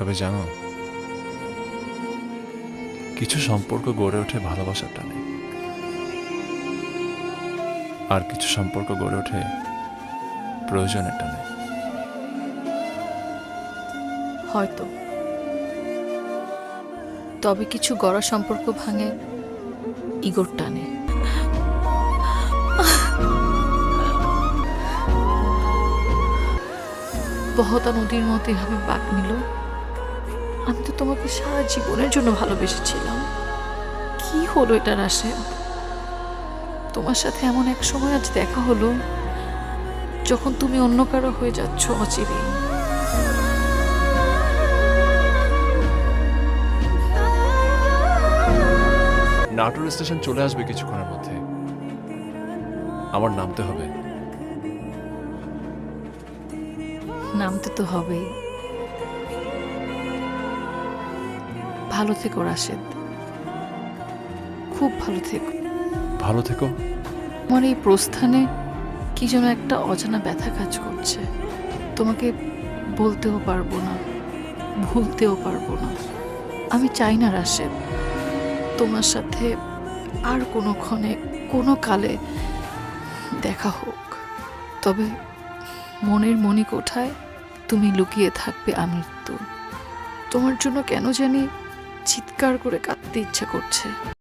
তবে জানো, কিছু সম্পর্ক গড়ে ওঠে ভালোবাসার টানে। আর কিছু সম্পর্ক গড়ে ওঠে প্রয়োজনের টানে। হয়তো। তবে কিছু গড়া সম্পর্ক ভাঙে ইগোর টানে। বহতা নদীর মতো এভাবে বাক নিল। আমি তো তোমাকে সারা জীবনের জন্য ভালোবেসেছিলাম। কি হলো এটা রাশে তোমার সাথে এমন এক সময় আজ দেখা হলো যখন তুমি অন্য কারও হয়ে যাচ্ছ অচিরেই। নাটোর স্টেশন চলে আসবে কিছুক্ষণের মধ্যে। আমার নামতে হবে। নামতে তো হবেই। ভালো থেকো রাশেদ। খুব ভালো থেকো। ভালো থেকো? আমার এই প্রস্থানে কি যেন একটা অজানা ব্যথা কাজ করছে। তোমাকে বলতেও পারব না ভুলতেও পারব না। আমি চাই না রাশেদ তোমার সাথে আর কোনো ক্ষণে কোনো কালে দেখা হোক। তবে মনের মণিকোঠায় তুমি লুকিয়ে থাকবে আমৃত্যু। তোমার জন্য কেন জানি চিৎকার করে কাঁদতে ইচ্ছা করছে।